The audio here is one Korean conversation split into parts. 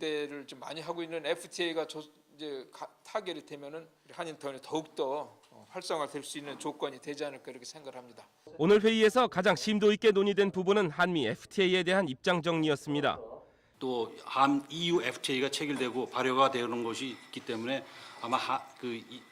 기대를 좀 많이 하고 있는 FTA가 이제 가- 타결이 되면은 우리 한인타운이 더욱 더 어, 활성화될 수 있는 조건이 되지 않을까 이렇게 생각을 합니다. 오늘 회의에서 가장 심도 있게 논의된 부분은 한미 FTA에 대한 입장 정리였습니다. 또 한 EU FTA가 체결되고 발효가 되는 것이 있기 때문에 아마 그이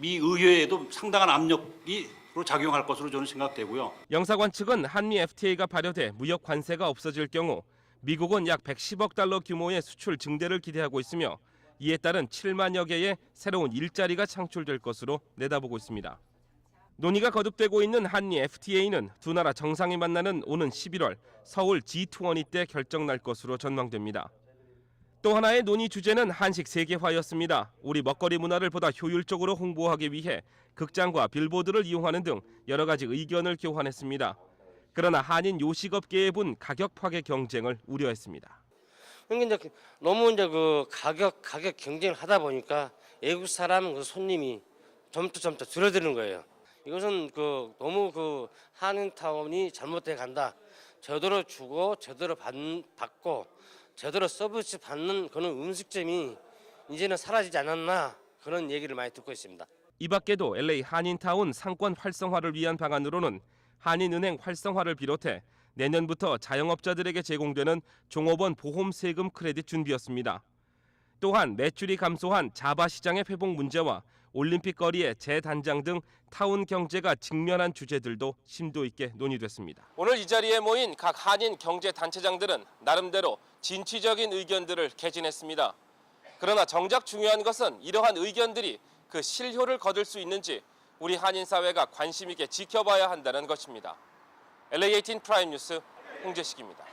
미 의회에도 상당한 압력이로 작용할 것으로 저는 생각되고요. 영사관 측은 한미 FTA가 발효돼 무역 관세가 없어질 경우 미국은 약 110억 달러 규모의 수출 증대를 기대하고 있으며 이에 따른 7만여 개의 새로운 일자리가 창출될 것으로 내다보고 있습니다. 논의가 거듭되고 있는 한미 FTA는 두 나라 정상이 만나는 오는 11월 서울 G20 때 결정날 것으로 전망됩니다. 또 하나의 논의 주제는 한식 세계화였습니다. 우리 먹거리 문화를 보다 효율적으로 홍보하기 위해 극장과 빌보드를 이용하는 등 여러 가지 의견을 교환했습니다. 그러나 한인 요식업계에 분 가격 파괴 경쟁을 우려했습니다. 그러니까 이제 너무 이제 그 가격 가격 경쟁을 하다 보니까 외국 사람 그 손님이 점차 점차 줄어드는 거예요. 이것은 그 너무 그 한인 타운이 잘못돼 간다. 제대로 주고 제대로 받, 받고 제대로 서비스 받는 그런 음식점이 이제는 사라지지 않았나 그런 얘기를 많이 듣고 있습니다. 이 밖에도 LA 한인타운 상권 활성화를 위한 방안으로는 한인은행 활성화를 비롯해 내년부터 자영업자들에게 제공되는 종업원 보험 세금 크레딧 준비였습니다. 또한 매출이 감소한 자바 시장의 회복 문제와 올림픽 거리의 재단장 등 타운 경제가 직면한 주제들도 심도 있게 논의됐습니다. 오늘 이 자리에 모인 각 한인 경제 단체장들은 나름대로 진취적인 의견들을 개진했습니다. 그러나 정작 중요한 것은 이러한 의견들이 그 실효를 거둘 수 있는지 우리 한인 사회가 관심 있게 지켜봐야 한다는 것입니다. LA18 프라임 뉴스 홍재식입니다.